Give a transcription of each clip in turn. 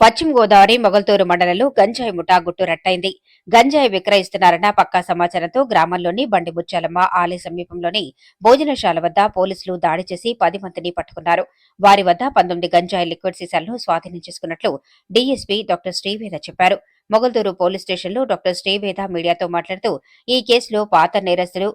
పశ్చిమ గోదావరి మొగల్తూరు మండలంలో గంజాయి ముఠా గుట్టు రట్టయింది. గంజాయి విక్రయిస్తున్నారన్న పక్కా సమాచారంతో గ్రామంలోని బండి బుచ్చాలమ్మ ఆలయ సమీపంలోని భోజనశాల వద్ద పోలీసులు దాడి చేసి పది మందిని పట్టుకున్నారు. వారి వద్ద పంతొమ్మిది గంజాయి లిక్విడ్ సీసాలను స్వాధీనం చేసుకున్నట్లు డీఎస్పీ డాక్టర్ శ్రీవేద చెప్పారు. మొగల్తూరు పోలీస్ స్టేషన్లో డాక్టర్ శ్రీవేద మీడియాతో మాట్లాడుతూ ఈ కేసులో పాత నేరస్తులు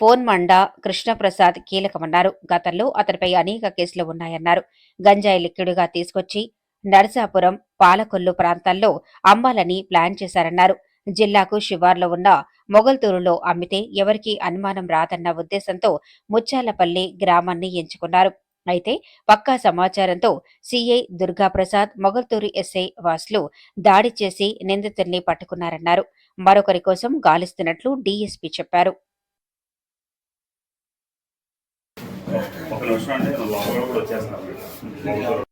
ఫోన్ మండా కృష్ణప్రసాద్ కీలకమన్నారు. గతంలో అతనిపై అనేక కేసులు ఉన్నాయన్నారు. గంజాయి లిక్విడ్గా తీసుకొచ్చి నరసాపురం పాలకొల్లు ప్రాంతాల్లో అమ్మాలని ప్లాన్ చేశారన్నారు. జిల్లాకు శివార్లో ఉన్న మొగల్తూరులో అమ్మితే ఎవరికీ అనుమానం రాదన్న ఉద్దేశంతో ముచ్చాలపల్లి గ్రామాన్ని ఎంచుకున్నారు. అయితే పక్కా సమాచారంతో సీఐ దుర్గాప్రసాద్ మొగల్తూరు ఎస్ఐ వాసులు దాడి చేసి నిందితుల్ని పట్టుకున్నారన్నారు. మరొకరి కోసం గాలిస్తున్నట్లు డీఎస్పీ చెప్పారు. ఒక నిమిషం కూడా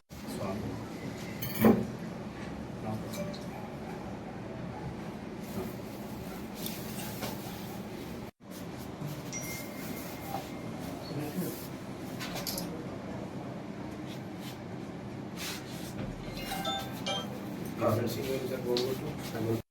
referencing is a World War II.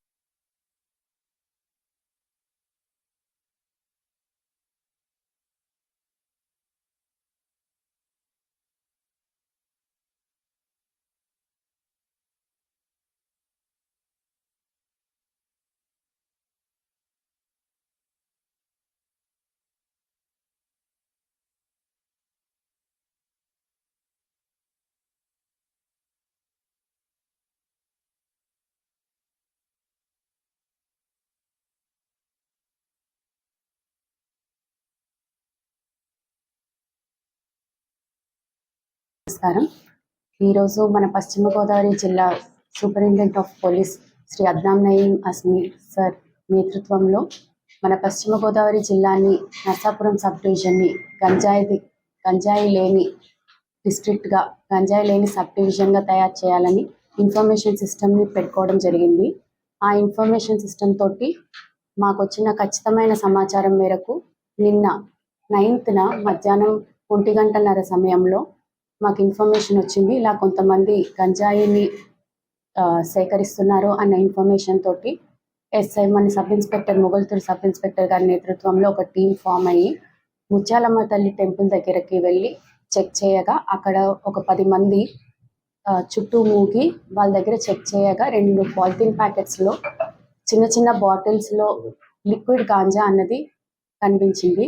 నమస్కారం. ఈరోజు మన పశ్చిమ గోదావరి జిల్లా superintendent of police Shri Adnan Nayeem Asmi sir నేతృత్వంలో మన పశ్చిమ గోదావరి జిల్లాని నర్సాపురం సబ్ డివిజన్ని గంజాయి గంజాయి లేని డిస్ట్రిక్ట్గా గంజాయి లేని సబ్ డివిజన్గా తయారు చేయాలని ఇన్ఫర్మేషన్ సిస్టమ్ని పెట్టుకోవడం జరిగింది. ఆ ఇన్ఫర్మేషన్ సిస్టమ్ తోటి మాకు వచ్చిన ఖచ్చితమైన సమాచారం మేరకు నిన్న నైన్త్న మధ్యాహ్నం ఒంటి గంటన్నర సమయంలో మాకు ఇన్ఫర్మేషన్ వచ్చింది. ఇలా కొంతమంది గంజాయిని సేకరిస్తున్నారు అన్న ఇన్ఫర్మేషన్ తోటి ఎస్ఐ మన sub inspector Mogalturu sub inspector గారి నేతృత్వంలో ఒక టీం ఫామ్ అయ్యి ముత్యాలమ్మ తల్లి టెంపుల్ దగ్గరికి వెళ్ళి చెక్ చేయగా అక్కడ ఒక పది మంది చుట్టూ మూగి వాళ్ళ దగ్గర చెక్ చేయగా రెండు పాలిథిన్ ప్యాకెట్స్లో చిన్న చిన్న బాటిల్స్లో లిక్విడ్ గాంజా అన్నది కనిపించింది.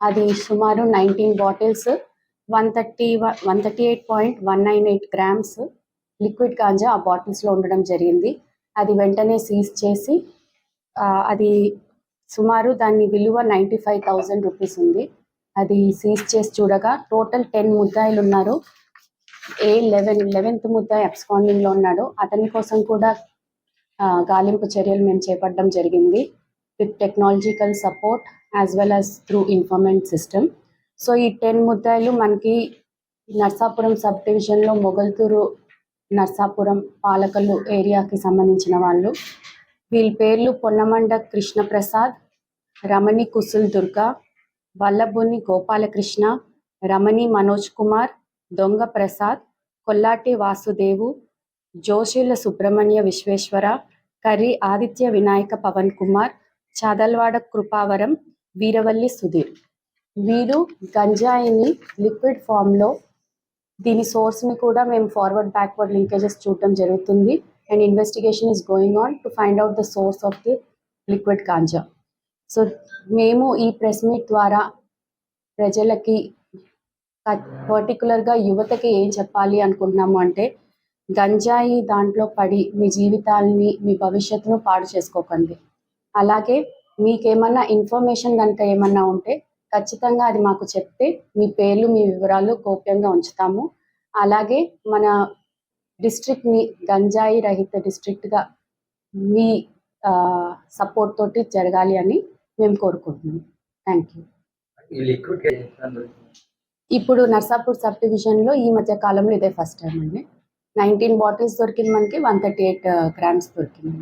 అది సుమారు nineteen bottles one thirty one thirty eight point one nine eight grams liquid ganja ఆ బాటిల్స్లో ఉండడం జరిగింది. అది వెంటనే సీజ్ చేసి అది సుమారు దాని విలువ నైంటీ ఫైవ్ థౌజండ్ రూపీస్ ఉంది. అది సీజ్ చేసి చూడగా టోటల్ టెన్ ముద్దాయిలు ఉన్నారు. ఏ లెవెన్ లెవెన్త్ ముద్దాయి అబ్స్కాండింగ్లో ఉన్నాడు. అతని కోసం కూడా గాలింపు చర్యలు మేము చేపట్టడం జరిగింది. With technological support as well as through informant system. So ఈ టెన్ ముద్దాయిలు మనకి నర్సాపురం సబ్ డివిజన్లో మొగల్తూరు నర్సాపురం పాలకల్లు ఏరియాకి సంబంధించిన వాళ్ళు. వీళ్ళ పేర్లు పొన్నమండ కృష్ణప్రసాద్ రమణి కుసుల్ దుర్గా వల్లభుని గోపాలకృష్ణ రమణి మనోజ్ కుమార్ దొంగ ప్రసాద్ కొల్లాటి వాసుదేవు జోషిల సుబ్రహ్మణ్య విశ్వేశ్వర కర్రీ ఆదిత్య వినాయక పవన్ కుమార్ చాదల్వాడ కృపావరం వీరవల్లి సుధీర్. వీరు గంజాయిని లిక్విడ్ ఫామ్లో దీని సోర్స్ని కూడా మేము ఫార్వర్డ్ బ్యాక్వర్డ్ లింకేజెస్ చూడటం జరుగుతుంది. And investigation is going on to find out the source of the liquid ganja so మేము ఈ ప్రెస్ మీట్ ద్వారా ప్రజలకి పర్టికులర్గా యువతకి ఏం చెప్పాలి అనుకుంటున్నాము అంటే గంజాయి దాంట్లో పడి మీ జీవితాల్ని మీ భవిష్యత్తును పాడు చేసుకోకండి. అలాగే మీకేమన్నా ఇన్ఫర్మేషన్ కనుక ఏమన్నా ఉంటే ఖచ్చితంగా అది మాకు చెప్తే మీ పేర్లు మీ వివరాలు గోప్యంగా ఉంచుతాము. అలాగే మన డిస్ట్రిక్ట్ని గంజాయి రహిత డిస్ట్రిక్ట్గా మీ సపోర్ట్ తోటి జరగాలి అని మేము కోరుకుంటున్నాం. థ్యాంక్ యూ ఇప్పుడు నర్సాపూర్ సబ్ డివిజన్లో ఈ మధ్య కాలంలో ఇదే ఫస్ట్ టైం అండి. నైన్టీన్ బాటిల్స్ దొరికింది మనకి వన్ థర్టీ ఎయిట్ గ్రామ్స్ దొరికింది.